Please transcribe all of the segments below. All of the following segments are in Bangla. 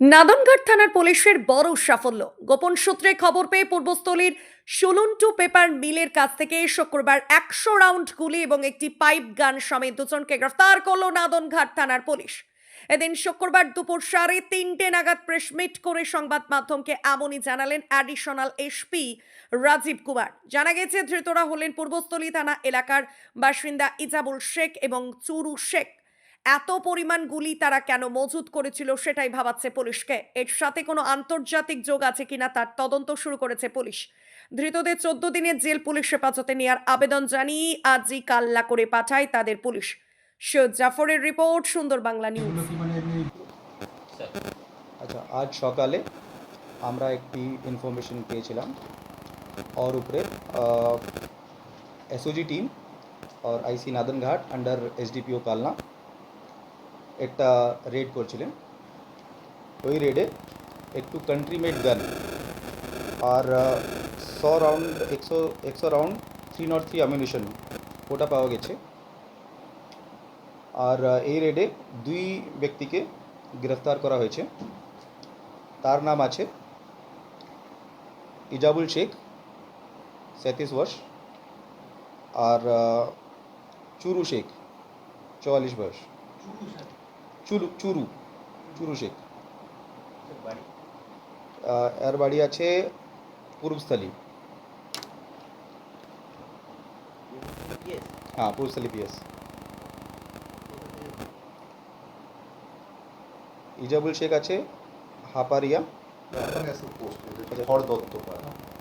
নাদনঘাট থানার পুলিশের বড় সাফল্য। গোপন সূত্রে খবর পেয়ে পূর্বস্থলীর সুলুন্টু পেপার মিলের কাছ থেকে শুক্রবার একশো রাউন্ড গুলি এবং একটি পাইপ গান সমেত দুজনকে গ্রেফতার করল নাদনঘাট থানার পুলিশ। এদিন শুক্রবার দুপুর সাড়ে তিনটে নাগাদ প্রেস মিট করে সংবাদ মাধ্যমকে এমনই জানালেন অ্যাডিশনাল এসপি রাজীব কুমার। জানা গেছে, ধৃতরা হলেন পূর্বস্থলী থানা এলাকার বাসিন্দা ইজাবুল শেখ এবং চুরু শেখ। এত পরিমাণ গুলি তারা কেন মজুত করেছিল সেটাই ভাবাচ্ছে পুলিশকে। এর সাথে কোনো আন্তর্জাতিক যোগ আছে কিনা তার তদন্ত শুরু করেছে পুলিশ। ধৃতদের চোদ্দ দিনের জেল পুলিশ হেফাজতে নেওয়ার আবেদন জানিয়ে আজই কাল্লা করে পাঠায় তাদের পুলিশ। সৈয়দ জাফরের রিপোর্ট সুন্দর বাংলা নিউজ। আচ্ছা আজ সকালে আমরা একটি ইনফরমেশন পেয়েছিলাম ওর উপরে এসওজি টিম আর IC Nadanghat under SDPO Kalna. একটা রেড করছিলেন। ওই রেডে একটু কান্ট্রি মেড গান আর শো রাউন্ড একশো একশো round three not three ammunition ওটা পাওয়া গেছে। আর এই রেডে দুই ব্যক্তিকে গ্রেফতার করা হয়েছে। তার নাম আছে ইজাবুল শেখ সৈঁতিস বয়স আর চুরু শেখ, চুয়াল্লিশ বয়স চুরু চুরু চুরু শেখ। এর বাড়ি আছে পূর্বস্থলী। হ্যাঁ পূর্বস্থলী পিএস ইজাবুল শেখ আছে হাপারিয়া।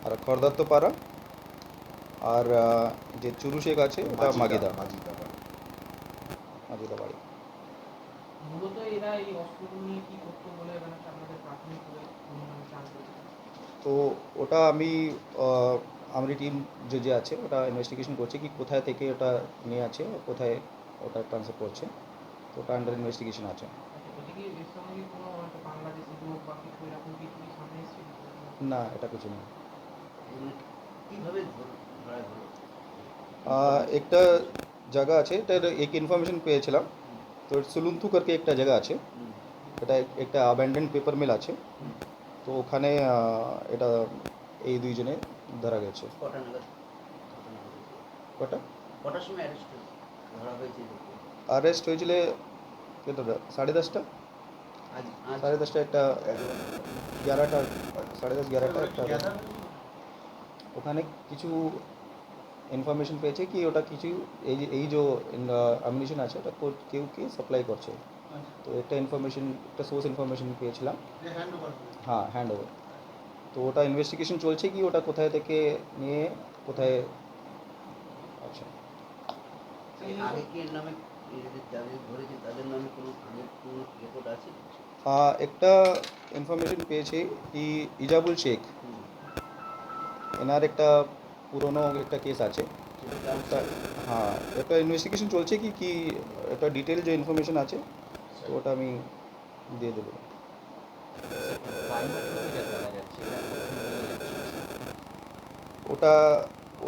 আর খড়দত্ত পাড়া আর যে চুরু শেখ আছে ওটা মাগিদা। মাগিদা বাড়ি মূলত এরা এই অস্ত্রগুলো নিয়ে কি করতো বলে মানে আপনাদের পেরেছেন? তো ওটা আমি আহ, আমার টিম যে যে আছে ওটা ইনভেস্টিগেশন করছে কি কোথায় থেকে ওটা নিয়ে আছে কোথায় ওটা ট্রান্সফার করছে তো ওটা আন্ডার ইনভেস্টিগেশন আছে। আচ্ছা, বলছি কি এর সঙ্গে কি কোনো একটা বাংলাদেশি লোক বা কিছু এরকম কিছু কি সামনে এসেছিল না এটা কিছু নেই কীভাবে ধরা হলো আহ, একটা জায়গা আছে এটার এক ইনফরমেশন পেয়েছিলাম। তো সুলুন্থু করকে একটা জায়গা আছে এটা একটা অ্যাবেন্ডেন্ট পেপার মিল আছে তো ওখানে এটা এই দুইজনে ধরা গেছে কটা কটার সময় অ্যারেস্ট ধরা হয়েছিল সাড়ে দশটা সাড়ে দশটা একটা গ্যারাটা সাড়ে দশ গ্যারাটা একটা ওখানে কিছু ইনফরমেশন পেয়েছে কি ওটা কিছু এই যে এই যে অ্যামিনিশন আছে ওটা কেউ কে সাপ্লাই করছে? তো একটা ইনফরমেশন একটা সোর্স ইনফরমেশন পেয়েছিলাম। হ্যাঁ হ্যান্ড ওভার তো ওটা ইনভেস্টিগেশন চলছে কি? ওটা কোথায় থেকে নিয়ে কোথায় আচ্ছা। একটা ইনফরমেশন পেয়েছি কি ইজাবুল শেখ। এনার একটা পুরনো একটা কেস আছে। হ্যাঁ একটা ইনভেস্টিগেশন চলছে কি কি একটা ডিটেল যে ইনফরমেশন আছে তো ওটা আমি দিয়ে দেবো। ওটা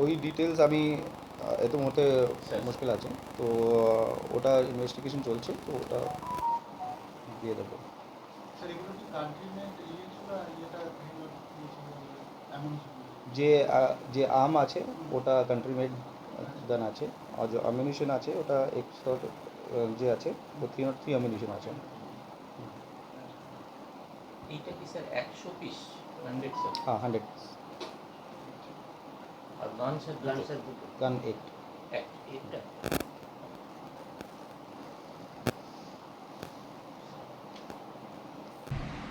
ওই ডিটেলস আমি এত মুহূর্তে মুশকিল আছে তো ওটা ইনভেস্টিগেশন চলছে তো ওটা দিয়ে দেবো। স্যার এগুলো কি কান্ট্রি যে আহ, যে আম আছে ওটা কান্ট্রি মেড গান আছে। আর যে অমিউনিশন আছে ওটা একশো যে আছে ও থ্রি নট থ্রি অমিউনিশন আছে। এইটা কি স্যার একশো পিস হান্ড্রেড স্যার হ্যাঁ হান্ড্রেড আর গান স্যার গান স্যার গান এইট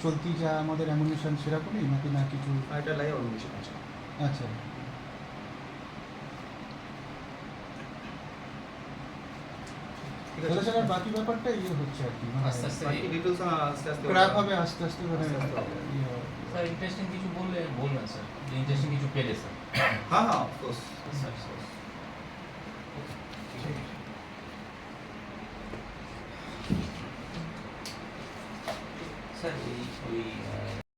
চলতি যা আমাদের অ্যামুনিশন সেরকমই নাকি না কিছু? এটা লাইভ অমিউনিশন আছে। আচ্ছা। আর বাকি ব্যাপারটা ইয়ে হচ্ছে আর কি মানে আস্তে আস্তে বাকি ডিটেলস আস্তে আস্তে ক্র্যাক হবে আস্তে আস্তে মানে। ইয়ে। স্যার ইন্টারেস্টিং কিছু বললে বলবেন স্যার ইন্টারেস্টিং কিছু পেলে স্যার হ্যাঁ হ্যাঁ অফকোর্স স্যার